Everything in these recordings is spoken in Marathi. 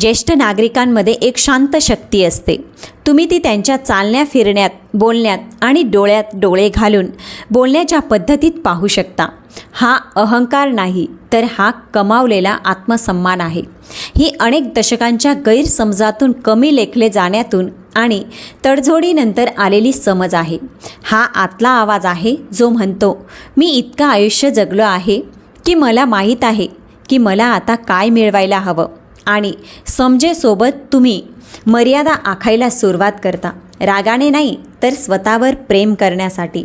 ज्येष्ठ नागरिकांमध्ये एक शांत शक्ती असते. तुम्ही ती त्यांच्या चालण्या फिरण्यात बोलण्यात आणि डोळ्यात डोळे घालून बोलण्याच्या पद्धतीत पाहू शकता. हा अहंकार नाही तर हा कमावलेला आत्मसन्मान आहे. ही अनेक दशकांच्या गैरसमजातून कमी लेखले जाण्यातून आणि तडजोडीनंतर आलेली समज आहे. हा आतला आवाज आहे जो म्हणतो मी इतकं आयुष्य जगलो आहे की मला माहीत आहे की मला आता काय मिळवायला हवं? आणि समजेसोबत तुम्ही मर्यादा आखायला सुरुवात करता. रागाने नाही तर स्वतःवर प्रेम करण्यासाठी.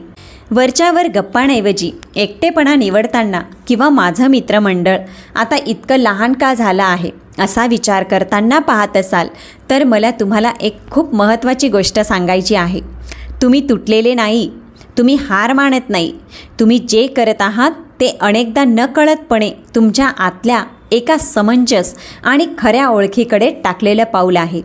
वरच्यावर गप्पांऐवजी एकटेपणा निवडताना किंवा माझं मित्रमंडळ आता इतकं लहान का झालं आहे असा विचार करताना पाहत असाल तर मला तुम्हाला एक खूप महत्त्वाची गोष्ट सांगायची आहे. तुम्ही तुटलेले नाही तुम्ही हार मानत नाही तुम्ही जे करत आहात ते अनेकदा नकळतपणे तुमच्या आतल्या एका समंजस आणि खऱ्या ओळखीकडे टाकलेलं पाऊल आहे.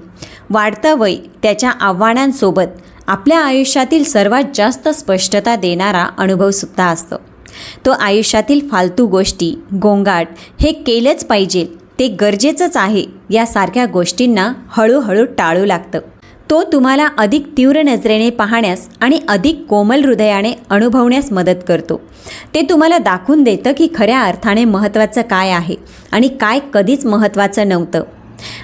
वाढतं वय त्याच्या आव्हानांसोबत आपल्या आयुष्यातील सर्वात जास्त स्पष्टता देणारा अनुभवसुद्धा असतो. तो आयुष्यातील फालतू गोष्टी गोंगाट हे केलंच पाहिजे ते गरजेचंच आहे यासारख्या गोष्टींना हळूहळू टाळू लागतं. तो तुम्हाला अधिक तीव्र नजरेने पाहण्यास आणि अधिक कोमल हृदयाने अनुभवण्यास मदत करतो. ते तुम्हाला दाखवून देतं की खऱ्या अर्थाने महत्त्वाचं काय आहे आणि काय कधीच महत्त्वाचं नव्हतं.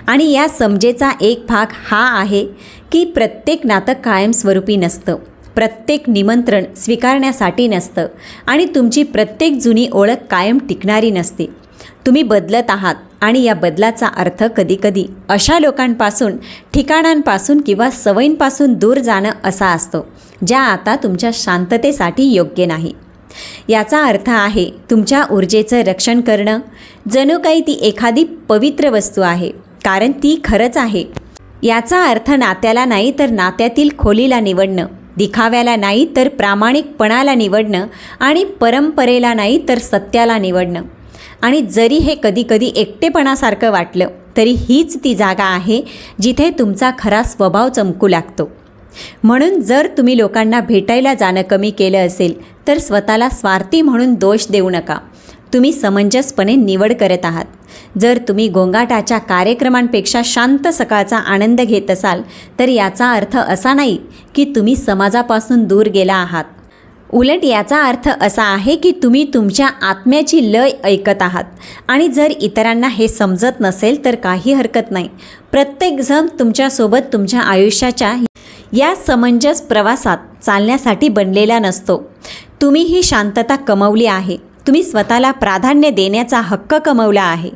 आणि या समजेचा एक भाग हा आहे की प्रत्येक नातं कायमस्वरूपी नसतं. प्रत्येक निमंत्रण स्वीकारण्यासाठी नसतं आणि तुमची प्रत्येक जुनी ओळख कायम टिकणारी नसते. तुम्ही बदलत आहात आणि या बदलाचा अर्थ कधीकधी अशा लोकांपासून ठिकाणांपासून किंवा सवयींपासून दूर जाणं असा असतो ज्या आता तुमच्या शांततेसाठी योग्य नाही. याचा अर्थ आहे तुमच्या ऊर्जेचं रक्षण करणं. जणू काही ती एखादी पवित्र वस्तू आहे कारण ती खरंच आहे. याचा अर्थ नात्याला नाही तर नात्यातील खोलीला निवडणं. दिखाव्याला नाही तर प्रामाणिकपणाला निवडणं आणि परंपरेला नाही तर सत्याला निवडणं. आणि जरी हे कधीकधी एकटेपणासारखं वाटलं तरी हीच ती जागा आहे जिथे तुमचा खरा स्वभाव चमकू लागतो. म्हणून जर तुम्ही लोकांना भेटायला जाणं कमी केलं असेल तर स्वतःला स्वार्थी म्हणून दोष देऊ नका. तुम्ही समंजसपणे निवड करत आहात. जर तुम्ही गोंगाटाच्या कार्यक्रमांपेक्षा शांत सकाळचा आनंद घेत असाल तर याचा अर्थ असा नाही की तुम्ही समाजापासून दूर गेला आहात. उलट याचा अर्थ असा आहे की तुम्ही तुमच्या आत्म्याची लय ऐकत आहात. आणि जर इतरांना हे समजत नसेल तर काही हरकत नाही. प्रत्येकजण तुमच्यासोबत तुमच्या आयुष्याच्या या समंजस प्रवासात चालण्यासाठी बनलेला नसतो. तुम्ही ही शांतता कमवली आहे. तुम्ही स्वतःला प्राधान्य देण्याचा हक्क कमवला आहे.